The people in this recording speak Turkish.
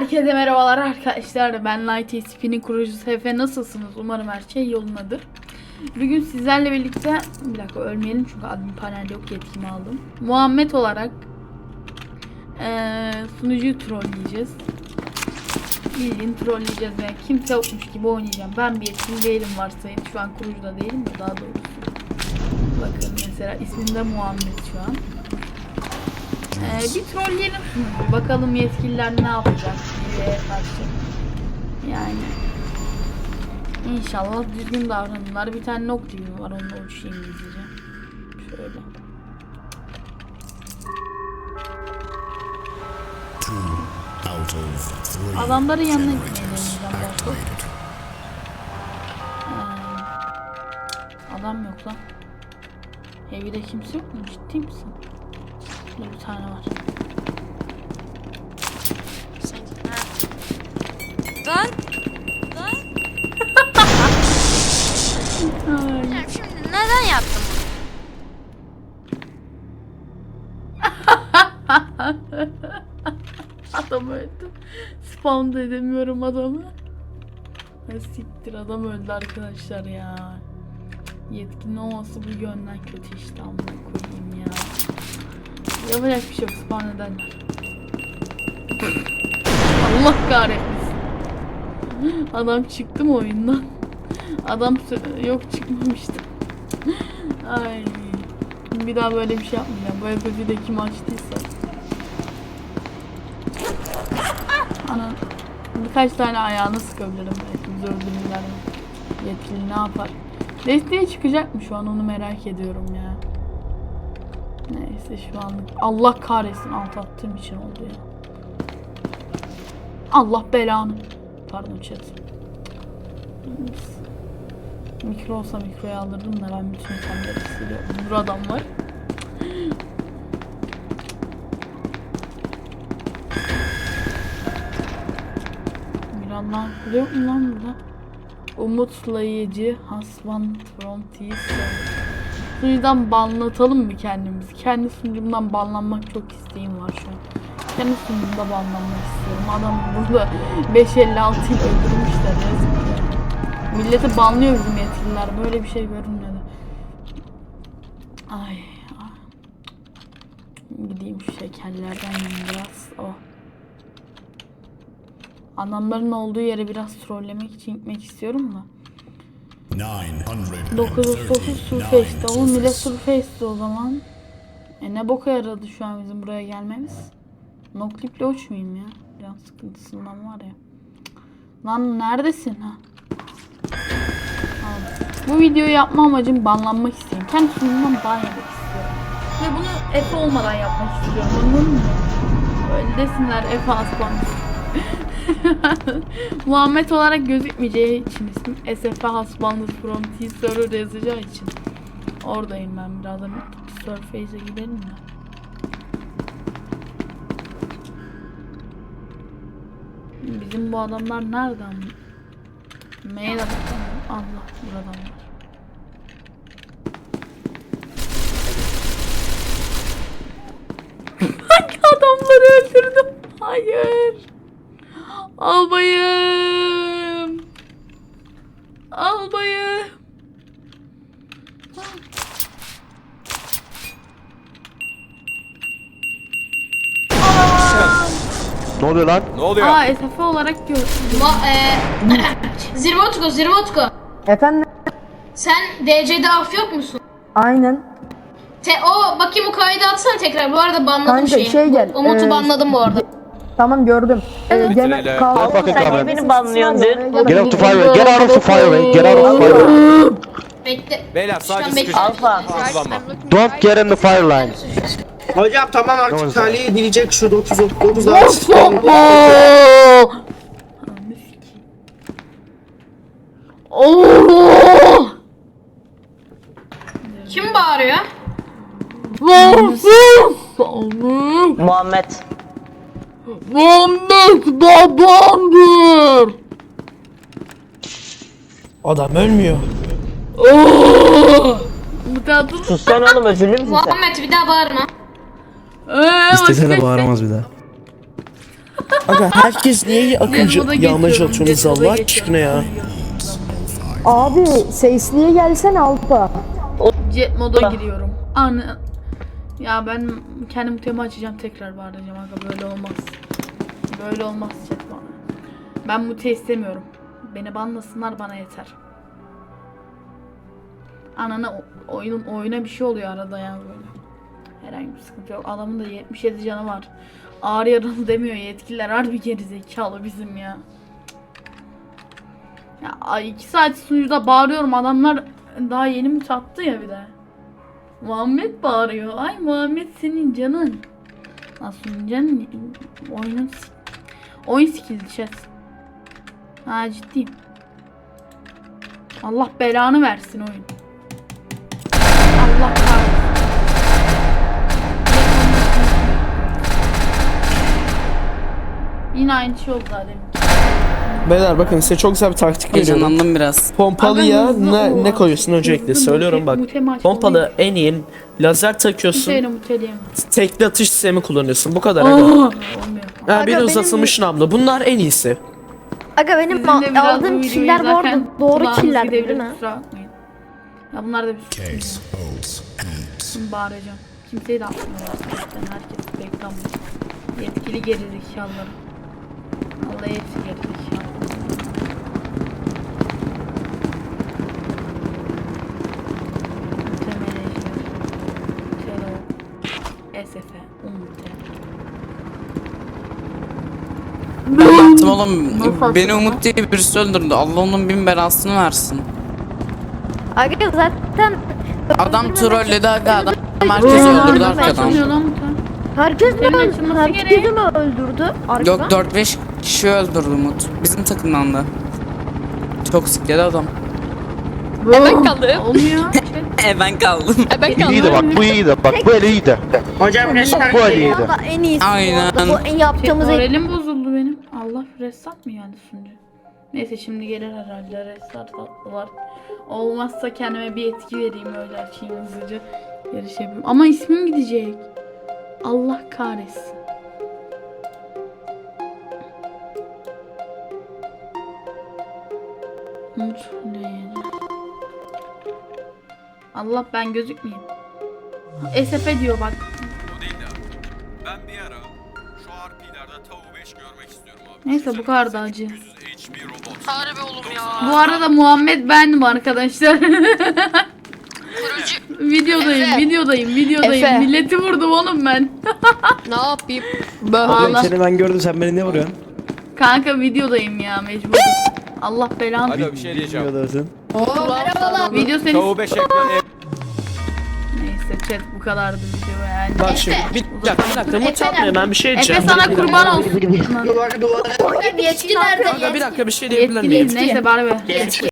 Herkese merhabalar arkadaşlar. Ben Light SP'nin kurucusu Efe. Nasılsınız? Umarım her şey yolundadır. Bugün sizlerle birlikte bir dakika ölmeyelim çünkü admin panel yok yetkimi aldım. Muhammed olarak eee sunucuyu trolleyeceğiz. Bildiğin trolleyeceğiz ve kimse yokmuş gibi oynayacağım. Ben bir yetkin değilim varsayın. Şu an kurucu da değilim de daha doğrusu. Bakın mesela ismim de Muhammed şu an. Ee, bir trolleyelim sunucuyu. Bakalım yetkililer ne yapacak diye karşı. Yani İnşallah düzgün davranırlar. Bir tane nok gibi var onunla uçayım gizlice. Şöyle. Adamların yanına gitmeye generators deneyeceğim daha çok. activated. Ee, adam yok lan. Evde kimse yok mu? Ciddi misin? Burada bir tane var. Lan. Lan. Ay. Ya Şimdi neden yaptın bunu? Adam öldü. Spawn da edemiyorum adamı. Ha, siktir adam öldü arkadaşlar ya. Yetkin olması bu yönden kötü işte amına koyayım ya. Yapacak bir şey yok spawn ederler. Allah kahretmesin. Adam çıktı mı oyundan? Adam yok çıkmamıştı. Ay. Bir daha böyle bir şey yapmayacağım. Bu evde de kim açtıysa. Ana birkaç tane ayağını sıkabilirim belki öldürürler mi? Yetkili ne yapar? Desteğe çıkacak mı şu an onu merak ediyorum ya. Neyse şu anlık Allah kahretsin alt attığım için oldu ya. Allah belanı. Pardon chat. Mikro olsa mikroyu alırdım da ben bütün itemleri siliyorum. Burada adam var. Miranlar yok mu lan burada? Umutlayıcı Hasban Frontier Sunucudan banlatalım mı kendimizi? Kendi sunucumdan banlanmak çok isteğim var şu an. Kendi sunucumda banlanmak istiyorum. Adam burada 556 ile öldürmüşler yazık ya. Milleti banlıyor bizim yetkililer. Böyle bir şey görünmedi. Ay. ah. Gideyim şu şekerlerden biraz. Oh. Adamların olduğu yere biraz trollemek için gitmek istiyorum da. 909 Surface'de. Oğlum 939 Surface'de o zaman. E ne boka yaradı şu an bizim buraya gelmemiz? Noclip'le uçmayayım ya. Can sıkıntısından var ya. Lan neredesin ha? Bu videoyu yapma amacım banlanmak istiyorum. Kendi sunumdan ban yemek istiyorum. Ve bunu Efe olmadan yapmak istiyorum. Anladın mı? Öyle desinler Efe aslan. Muhammed olarak gözükmeyeceği için ismim SF Hasbanlı from T-Server yazacağı için. Oradayım ben birazdan Surface'e gidelim mi? Bizim bu adamlar nereden? Mail bakalım. Allah buradan var. Hangi adamları öldürdüm? Hayır. Albayım. Albayım. Ne oluyor lan? Ne oluyor? Aa SF olarak gördüm. Ma eee Zirvotko, Zirvotko. Efendim? Sen DC'de af yok musun? Aynen. Te o bakayım o kaydı atsana tekrar. Bu arada banladım Kanka, şeyi. şey gel, Umut'u eee, banladım bu arada. Tamam gördüm. Ee, Bak bakın Sen kamera. beni banlıyorsun. Get out to fire, get out of the fire, get out of the fire. Bekle. Beyler Şu an sadece bekle. sıkışın. Alfa. Hızlanma. Don't get in the fire line. Hocam tamam artık oldu? taliye edilecek şu 939 Oo! Kim bağırıyor? Muhammed. Muhammed babandır. Adam ölmüyor. Tatlı. Sus sen oğlum özürlü müsün sen? Muhammed bir daha bağırma. Ee, İstese de bağıramaz bir daha. Aga herkes niye akıncı Moda yağmacı geçiyorum, atıyorsunuz moda Allah geçiyorum. aşkına ya. Abi sesliye gelsene Alpa. Jet moda giriyorum. Anı. Ya ben kendim tema açacağım tekrar bağıracağım aga böyle olmaz. Böyle olmaz jet bana. Ben mute istemiyorum. Beni banlasınlar bana yeter. Anana oyunun oyuna bir şey oluyor arada ya böyle. Herhangi bir sıkıntı yok. Adamın da 77 canı var. Ağır yaralı demiyor yetkililer harbi geri zekalı bizim ya. Ya iki saat sunucuda bağırıyorum adamlar daha yeni mi tattı ya bir de. Muhammed bağırıyor. Ay Muhammed senin canın. Nasıl canın? Oyunun oyun skill'i chat. Ha ciddiyim. Allah belanı versin oyun. Allah kahretsin. Yine aynı şey oldu demin. Beyler bakın size çok güzel bir taktik veriyorum. Heyecanlandım biraz. Pompalıya hızlı ne, ne koyuyorsun öncelikle Hızlı söylüyorum mute- bak. mute maç Pompalı en iyi lazer takıyorsun. Muteleyemem. Tekli atış sistemi kullanıyorsun. Bu kadar. Aa, aga. Olmuyor. Ha, bir Aga, uzatılmış namlu. Bunlar en iyisi. Aga benim Sizin de ma- biraz bu aldığım videoyu killer bu arada doğru kulağınız killer gidebilir, değil mi? kusura bakmayın. Ya bunlar da bir Case holds amps. Şimdi bağıracağım. Kimseyi de atmıyorlar zaten. Herkes reklam. Yetkili geri oğlum Nasıl beni? Umut diye birisi öldürdü. Allah onun bin belasını versin. Aga zaten Adam trolledi aga adam herkesi öldürdü nasıl arkadan. herkes mi, Senin öl- açılması herkesi gerek. mi öldürdü? Arkadan? Yok 4-5 kişi öldürdü Umut. Bizim takımdan da. Çok sikledi adam. Ben kaldım. Olmuyor. E ben kaldım. Ben kaldım. İyiydi bak bu iyiydi bak bu el iyiydi. Hocam resmen Bu el iyiydi. Valla en iyisi bu Aynen. arada. Bu en yaptığımız en Moralim bozuldu. Allah restart mı geldi sunucu? Neyse şimdi gelir herhalde restart attılar. Olmazsa kendime bir etki vereyim öyle açayım hızlıca. Yarış yapayım. Ama ismim gidecek. Allah kahretsin. Umut ne yani? Allah ben gözükmeyeyim. SF diyor bak. Neyse bu kadar da acı. 100 HP robot. Harbi oğlum ya. Bu arada Muhammed bendim arkadaşlar. Kurucu videodayım, Efe. videodayım, videodayım. Efe. Milleti vurdum oğlum ben. ne yapayım? Allah. Seni ben gördüm sen beni ne vuruyorsun? Kanka videodayım ya mecbur. Allah belanı. Alo bir şey diyeceğim. Video seni... Tavu 5 ekran Neyse chat bu kadardı video. Bak şimdi bir dakika bir dakika mutlu atmıyor ben bir şey Efe diyeceğim. sana kurban olsun. Aga bir dakika bir şey diyebilir Yetki miyim? neyse bari be.